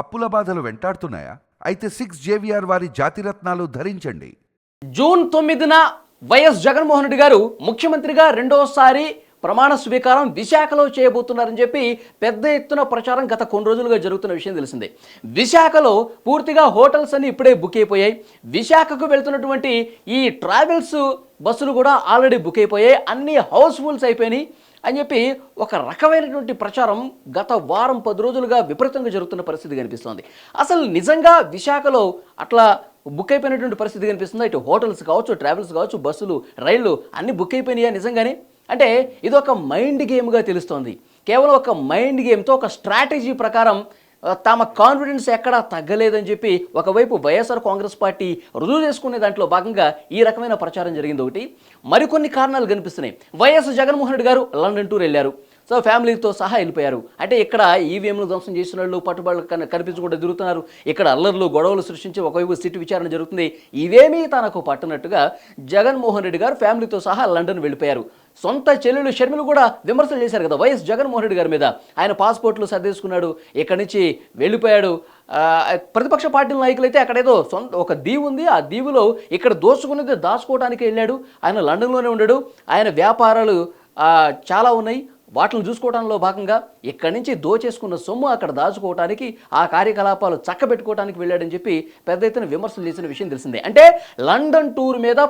అప్పుల బాధలు వెంటాడుతున్నాయా? అయితే సిక్స్ జేవిఆర్ వారి జాతిరత్నాలు ధరించండి. జూన్ తొమ్మిదిన వైఎస్ జగన్మోహన్ రెడ్డి గారు ముఖ్యమంత్రిగా రెండోసారి ప్రమాణ స్వీకారం విశాఖలో చేయబోతున్నారని చెప్పి పెద్ద ఎత్తున ప్రచారం గత కొన్ని రోజులుగా జరుగుతున్న విషయం తెలిసిందే. విశాఖలో పూర్తిగా హోటల్స్ అన్ని ఇప్పుడే బుక్ అయిపోయాయి. విశాఖకు వెళ్తున్నటువంటి ఈ ట్రావెల్స్ బస్సులు కూడా ఆల్రెడీ బుక్ అయిపోయాయి. అన్ని హౌస్ఫుల్స్ అయిపోయినాయి. అని చెప్పి ఒక రకమైనటువంటి ప్రచారం గత వారం పది రోజులుగా విపరీతంగా జరుగుతున్న పరిస్థితి కనిపిస్తోంది. అసలు నిజంగా విశాఖలో అట్లా బుక్ అయిపోయినటువంటి పరిస్థితి కనిపిస్తుంది? ఇటు హోటల్స్ కావచ్చు ట్రావెల్స్ కావచ్చు బస్సులు రైళ్ళు అన్ని బుక్ అయిపోయినాయా నిజంగానే? అంటే ఇది ఒక మైండ్ గేమ్గా తెలుస్తోంది. కేవలం ఒక మైండ్ గేమ్తో ఒక స్ట్రాటజీ ప్రకారం తమ కాన్ఫిడెన్స్ ఎక్కడా తగ్గలేదని చెప్పి ఒకవైపు వైఎస్ఆర్ కాంగ్రెస్ పార్టీ రుజువు చేసుకునే దాంట్లో భాగంగా ఈ రకమైన ప్రచారం జరిగింది ఒకటి. మరికొన్ని కారణాలు కనిపిస్తున్నాయి. వైఎస్ జగన్మోహన్ రెడ్డి గారు లండన్ టూర్ వెళ్ళారు. సో ఫ్యామిలీతో సహా వెళ్ళిపోయారు. అంటే ఇక్కడ ఈవీఎంలు ధ్వంసం చేసిన వాళ్ళు పట్టుబడులు కనిపించకుండా తిరుగుతున్నారు. ఇక్కడ అల్లర్లు గొడవలు సృష్టించి ఒకవైపు సిట్ విచారణ జరుగుతుంది. ఇవేమీ తనకు పట్టనట్టుగా జగన్మోహన్ రెడ్డి గారు ఫ్యామిలీతో సహా లండన్ వెళ్ళిపోయారు. సొంత చెల్లెలు షర్మిలు కూడా విమర్శలు చేశారు కదా వైఎస్ జగన్మోహన్ రెడ్డి గారి మీద. ఆయన పాస్పోర్ట్లు సర్దేసుకున్నాడు ఇక్కడి నుంచి వెళ్ళిపోయాడు. ప్రతిపక్ష పార్టీల నాయకులు అయితే అక్కడేదో సొంత ఒక దీవు ఉంది. ఆ దీవులో ఇక్కడ దోచుకున్నది దాచుకోవడానికి వెళ్ళాడు. ఆయన లండన్లోనే ఉన్నాడు ఆయన వ్యాపారాలు చాలా ఉన్నాయి. వాటిని చూసుకోవడంలో భాగంగా ఇక్కడి నుంచి దోచేసుకున్న సొమ్ము అక్కడ దాచుకోవడానికి ఆ కార్యకలాపాలు చక్కబెట్టుకోవడానికి వెళ్ళాడని చెప్పి పెద్ద ఎత్తున విమర్శలు చేసిన విషయం తెలిసిందే. అంటే లండన్ టూర్ మీద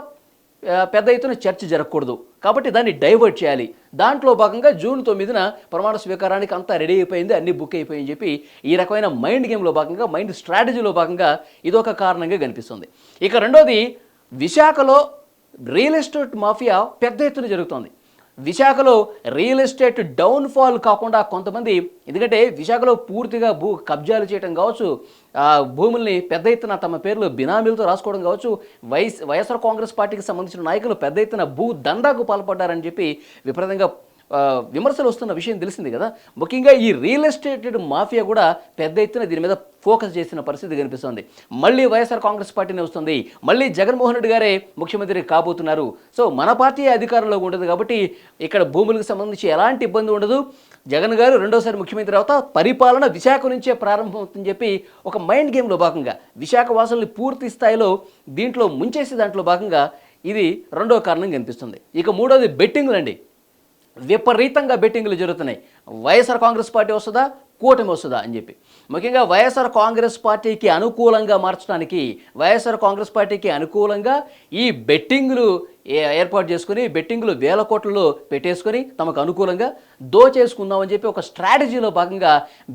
పెద్ద ఎత్తున చర్చ జరగకూడదు. కాబట్టి దాన్ని డైవర్ట్ చేయాలి. దాంట్లో భాగంగా జూన్ తొమ్మిదిన ప్రమాణ స్వీకారానికి అంతా రెడీ అయిపోయింది అన్ని బుక్ అయిపోయింది చెప్పి ఈ రకమైన మైండ్ గేమ్లో భాగంగా మైండ్ స్ట్రాటజీలో భాగంగా ఇదొక కారణంగా కనిపిస్తుంది. ఇక రెండోది విశాఖలో రియల్ ఎస్టేట్ మాఫియా పెద్ద ఎత్తున జరుగుతోంది. విశాఖలో రియల్ ఎస్టేట్ డౌన్ఫాల్ కాకుండా కొంతమంది ఎందుకంటే విశాఖలో పూర్తిగా భూ కబ్జాలు చేయడం కావచ్చు భూముల్ని పెద్ద ఎత్తున తమ పేర్లు బినామీలతో రాసుకోవడం కావచ్చు వైఎస్ వైఎస్ఆర్ కాంగ్రెస్ పార్టీకి సంబంధించిన నాయకులు పెద్ద ఎత్తున భూ దందాకు పాల్పడ్డారని చెప్పి విపరీతంగా విమర్శలు వస్తున్న విషయం తెలిసింది కదా. ముఖ్యంగా ఈ రియల్ ఎస్టేట్ మాఫియా కూడా పెద్ద ఎత్తున దీని మీద ఫోకస్ చేసిన పరిస్థితి కనిపిస్తుంది. మళ్ళీ వైఎస్ఆర్ కాంగ్రెస్ పార్టీనే వస్తుంది. మళ్ళీ జగన్మోహన్ రెడ్డి గారే ముఖ్యమంత్రి కాబోతున్నారు. సో మన పార్టీ అధికారంలో ఉండదు కాబట్టి ఇక్కడ భూములకు సంబంధించి ఎలాంటి ఇబ్బంది ఉండదు. జగన్ గారు రెండోసారి ముఖ్యమంత్రి తర్వాత పరిపాలన విశాఖ నుంచే ప్రారంభమవుతుందని చెప్పి ఒక మైండ్ గేమ్లో భాగంగా విశాఖ వాసుల్ని పూర్తి స్థాయిలో దీంట్లో ముంచేసే దాంట్లో భాగంగా ఇది రెండో కారణం కనిపిస్తుంది. ఇక మూడోది బెట్టింగ్లు అండి విపరీతంగా బెట్టింగ్లు జరుగుతున్నాయి. వైఎస్ఆర్ కాంగ్రెస్ పార్టీ వస్తుందా? కూటమి వస్తుందా? అని చెప్పి. ముఖ్యంగా వైఎస్ఆర్ కాంగ్రెస్ పార్టీకి అనుకూలంగా మార్చడానికి వైఎస్ఆర్ కాంగ్రెస్ పార్టీకి అనుకూలంగా ఈ బెట్టింగ్లు ఏర్పాటు చేసుకుని బెట్టింగ్లు వేల కోట్లలో పెట్టేసుకొని తమకు అనుకూలంగా దోచేసుకుందామని చెప్పి ఒక స్ట్రాటజీలో భాగంగా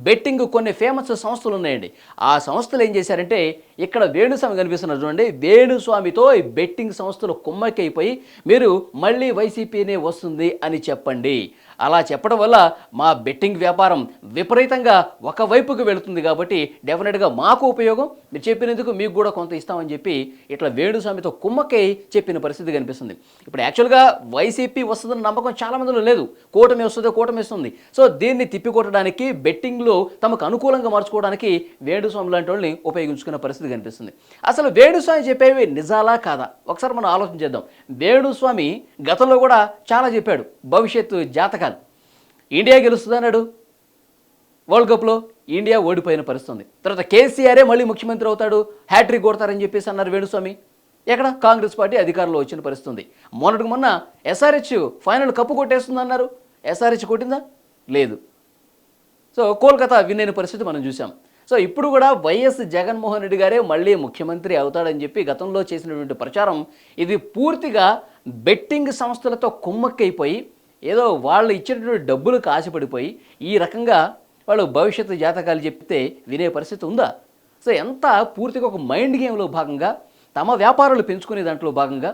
బెట్టింగ్ కొన్ని ఫేమస్ సంస్థలు ఉన్నాయండి. ఆ సంస్థలు ఏం చేశారంటే ఇక్కడ వేణుస్వామి కనిపిస్తున్నారు చూడండి. వేణుస్వామితో ఈ బెట్టింగ్ సంస్థలు కుమ్మక్కైపోయి మీరు మళ్ళీ వైసీపీనే వస్తుంది అని చెప్పండి. అలా చెప్పడం వల్ల మా బెట్టింగ్ వ్యాపారం విపరీతంగా ఒకవైపుకు వెళుతుంది కాబట్టి డెఫినెట్గా మాకు ఉపయోగం. మీరు చెప్పినందుకు మీకు కూడా కొంత ఇస్తామని చెప్పి ఇట్లా వేణుస్వామితో కుమ్మక్కై చెప్పిన పరిస్థితి కనిపిస్తుంది. ఇప్పుడు యాక్చువల్గా వైసీపీ వస్తుందన్న నమ్మకం చాలా మందిలో లేదు. కూటమి వస్తుందో కూటమి వస్తుంది. సో దీన్ని తిప్పికొట్టడానికి బెట్టింగ్లో తమకు అనుకూలంగా మార్చుకోవడానికి వేణుస్వామి లాంటి వాళ్ళని ఉపయోగించుకునే పరిస్థితి కనిపిస్తుంది. అసలు వేణుస్వామి చెప్పేవి నిజాలా కాదా? ఒకసారి మనం ఆలోచన చేద్దాం. వేణుస్వామి గతంలో కూడా చాలా చెప్పాడు. భవిష్యత్తు జాతకాలు. ఇండియా గెలుస్తుంది అన్నాడు? వరల్డ్ కప్లో ఇండియా ఓడిపోయిన పరిస్థితి ఉంది తర్వాత కేసీఆరే మళ్ళీ ముఖ్యమంత్రి అవుతాడు. హ్యాట్రిక్ కొడతారని చెప్పేసి అన్నారు వేణుస్వామి. ఎక్కడ? కాంగ్రెస్ పార్టీ అధికారంలో వచ్చిన పరిస్థితి ఉంది మొన్నటికి మొన్న ఎస్ఆర్హెచ్ ఫైనల్ కప్పు కొట్టేస్తుంది అన్నారు ఎస్ఆర్హెచ్ కొట్టిందా? లేదు. సో కోల్కతా విన్ అయిన పరిస్థితి మనం చూసాం సో ఇప్పుడు కూడా వైఎస్ జగన్మోహన్ రెడ్డి గారే మళ్ళీ ముఖ్యమంత్రి అవుతాడని చెప్పి గతంలో చేసినటువంటి ప్రచారం ఇది పూర్తిగా బెట్టింగ్ సంస్థలతో కుమ్మక్కైపోయి ఏదో వాళ్ళు ఇచ్చినటువంటి డబ్బులకు ఆశపడిపోయి ఈ రకంగా వాళ్ళు భవిష్యత్తు జాతకాలు చెప్తే వినే పరిస్థితి ఉందా? సో ఎంత పూర్తిగా ఒక మైండ్ గేమ్లో భాగంగా తమ వ్యాపారాలు పెంచుకునే దాంట్లో భాగంగా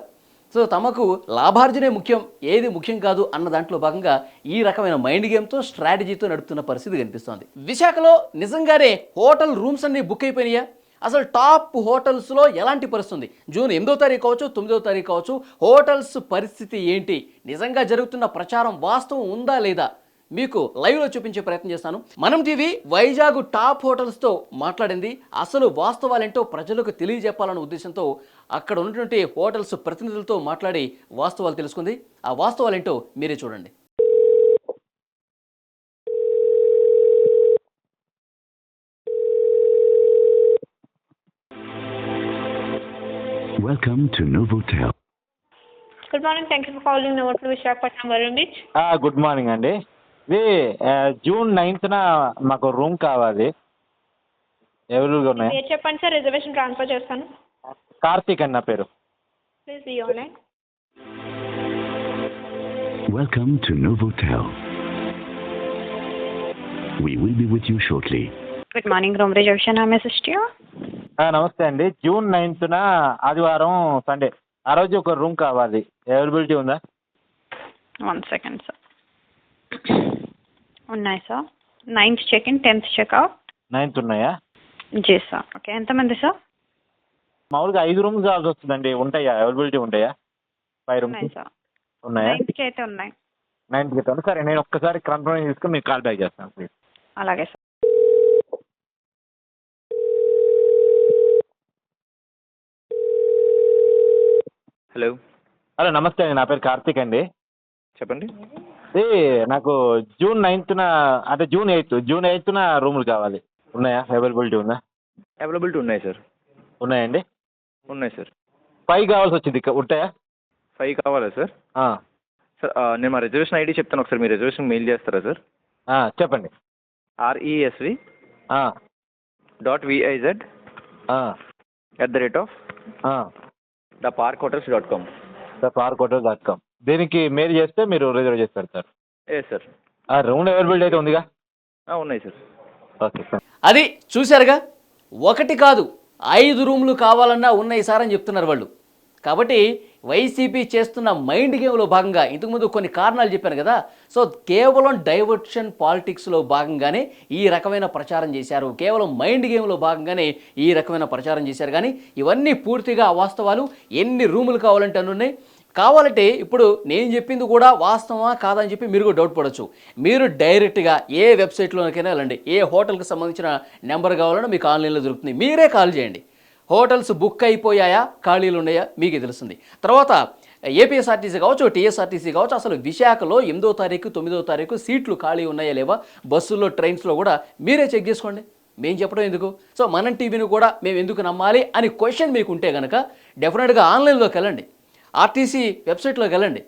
సో తమకు లాభార్జనే ముఖ్యం ఏది ముఖ్యం కాదు అన్న దాంట్లో భాగంగా ఈ రకమైన మైండ్ గేమ్తో స్ట్రాటజీతో నడుపుతున్న పరిస్థితి కనిపిస్తోంది. విశాఖలో నిజంగానే హోటల్ రూమ్స్ అన్ని బుక్ అయిపోయినాయా? అసలు టాప్ హోటల్స్లో ఎలాంటి పరిస్థితుంది జూన్ ఎనిమిదో తారీఖు కావచ్చు తొమ్మిదో తారీఖు కావచ్చు హోటల్స్ పరిస్థితి ఏంటి? నిజంగా జరుగుతున్న ప్రచారం వాస్తవం ఉందా లేదా? మీకు లైవ్లో చూపించే ప్రయత్నం చేస్తాను మనం టీవీ వైజాగ్ టాప్ హోటల్స్తో మాట్లాడింది అసలు వాస్తవాలేంటో ప్రజలకు తెలియజెప్పాలన్న ఉద్దేశంతో అక్కడ ఉన్నటువంటి హోటల్స్ ప్రతినిధులతో మాట్లాడి వాస్తవాలు తెలుసుకుంది ఆ వాస్తవాలేంటో మీరే చూడండి Welcome to Novotel. Good morning. Thank you for calling Novotel Visakhapatnam Varun Beach. Ah, good morning, Andy. ఇది జూన్ నైన్త్న మాకు రూమ్ కావాలి అవైలబుల్గా ఉన్నాయి పేరు చెప్పండి సార్ రిజర్వేషన్ ట్రాన్స్ఫర్ చేస్తాను కార్తీక్ అని నా పేరు please be online Welcome to Novotel. We will be with you shortly. Good morning, room reservation. I'm assist you. ఆ, నమస్తే అండి జూన్ నైన్త్న ఆదివారం సండే ఆ రోజు ఒక రూమ్ కావాలి అవైలబిలిటీ ఉందా One second, sir. ఉన్నాయి sir ninth check in tenth checkout ninth ఉన్నాయా? జీ సార్ ఓకే ఎంతమంది సార్ మామూలుగా ఐదు రూమ్స్ కావాల్సి వస్తుందండి. ఉంటాయా? అవైలబిలిటీ ఉంటాయా? ఫైవ్ ఉన్నాయి రూమ్స్ సార్ ఉన్నాయా నైన్త్కి అయితే ఉన్నాయి. నైన్త్కి అయితే సరే నేను ఒక్కసారి కన్ఫర్మ్ చేసుకుని మీకు కాల్ బ్యాక్ చేస్తాను ప్లీజ్ అలాగే సార్ హలో హలో నమస్తే అండి. నా పేరు కార్తీక్ అండి. చెప్పండి. ఇది నాకు జూన్ నైన్త్న అంటే జూన్ ఎయిత్ జూన్ ఎయిత్న రూములు కావాలి. ఉన్నాయా? అవైలబిలిటీ ఉందా? అవైలబిలిటీ ఉన్నాయి సార్ ఉన్నాయండి? ఉన్నాయి సార్ ఫైవ్ కావాల్సి వచ్చింది ఇక ఉంటాయా? ఫైవ్ కావాలా సార్ సార్ నేను మా రిజర్వేషన్ ఐడి చెప్తాను ఒకసారి మీ రిజర్వేషన్ మెయిల్ చేస్తారా సార్ చెప్పండి. RESV dot VIZ at the rate of. The park hotels dot com sir park hotel dot com దీనికి మెయిల్ చేస్తే మీరు రిజర్వ్ చేసి పెడతారు. ఏ సార్. ఆ రూమ్ అవైలబిలిటీ అయితే ఉందిగా? ఉన్నాయి సార్. Okay sir. అది చూశారుగా? ఒకటి కాదు ఐదు రూమ్లు కావాలన్నా ఉన్నాయి సార్ అని చెప్తున్నారు వాళ్ళు. కాబట్టి వైసీపీ చేస్తున్న మైండ్ గేమ్లో భాగంగా ఇంతకుముందు కొన్ని కారణాలు చెప్పాను కదా సో కేవలం డైవర్షన్ పాలిటిక్స్లో భాగంగానే ఈ రకమైన ప్రచారం చేశారు. కేవలం మైండ్ గేమ్లో భాగంగానే ఈ రకమైన ప్రచారం చేశారు. కానీ ఇవన్నీ పూర్తిగా వాస్తవాలు ఎన్ని రూములు కావాలంటే అన్ని ఉన్నాయి. కావాలంటే ఇప్పుడు నేను చెప్పింది కూడా వాస్తవమా కాదని చెప్పి మీరు కూడా డౌట్ పడవచ్చు మీరు డైరెక్ట్గా ఏ వెబ్సైట్లోకైనా వెళ్ళండి. ఏ హోటల్కి సంబంధించిన నెంబర్ కావాలన్నా మీకు ఆన్లైన్లో దొరుకుతుంది. మీరే కాల్ చేయండి. హోటల్స్ బుక్ అయిపోయాయా? ఖాళీలు ఉన్నాయా? మీకు తెలుస్తుంది. తర్వాత ఏపీఎస్ఆర్టీసీ కావచ్చు టీఎస్ఆర్టీసీ కావచ్చు అసలు విశాఖలో ఎనిమిదో తారీఖు తొమ్మిదో తారీఖు సీట్లు ఖాళీ ఉన్నాయా లేవా? బస్సుల్లో ట్రైన్స్లో కూడా మీరే చెక్ చేసుకోండి. మేము చెప్పడం ఎందుకు? సో మనం టీవీని కూడా మేము ఎందుకు నమ్మాలి? అని క్వశ్చన్ మీకు ఉంటే కనుక డెఫినెట్గా ఆన్లైన్లోకి వెళ్ళండి. ఆర్టీసీ వెబ్సైట్లోకి వెళ్ళండి.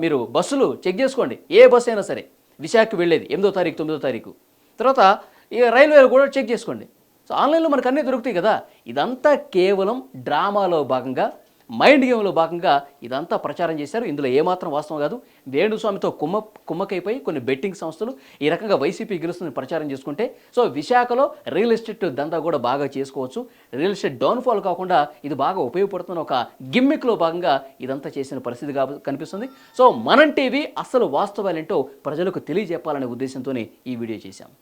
మీరు బస్సులు చెక్ చేసుకోండి. ఏ బస్సు అయినా సరే. విశాఖకి వెళ్ళేది ఎనిమిదో తారీఖు తొమ్మిదో తారీఖు. తర్వాత ఇక రైల్వేలు కూడా చెక్ చేసుకోండి. సో ఆన్లైన్లో మనకు అన్నీ దొరుకుతాయి కదా. ఇదంతా కేవలం డ్రామాలో భాగంగా మైండ్ గేమ్లో భాగంగా ఇదంతా ప్రచారం చేశారు. ఇందులో ఏమాత్రం వాస్తవం కాదు. వేణుస్వామితో కుమ్మ కుమ్మకైపోయి కొన్ని బెట్టింగ్ సంస్థలు ఈ రకంగా వైసీపీ గెలుస్తుంది ప్రచారం చేసుకుంటే సో విశాఖలో రియల్ ఎస్టేట్ దందా కూడా బాగా చేసుకోవచ్చు. రియల్ ఎస్టేట్ డౌన్ఫాల్ కాకుండా ఇది బాగా ఉపయోగపడుతున్న ఒక గిమ్మిక్లో భాగంగా ఇదంతా చేసిన పరిస్థితి కనిపిస్తుంది. సో మనం టీవీ అసలు వాస్తవాలేంటో ప్రజలకు తెలియజెప్పాలనే ఉద్దేశంతోనే ఈ వీడియో చేశాం.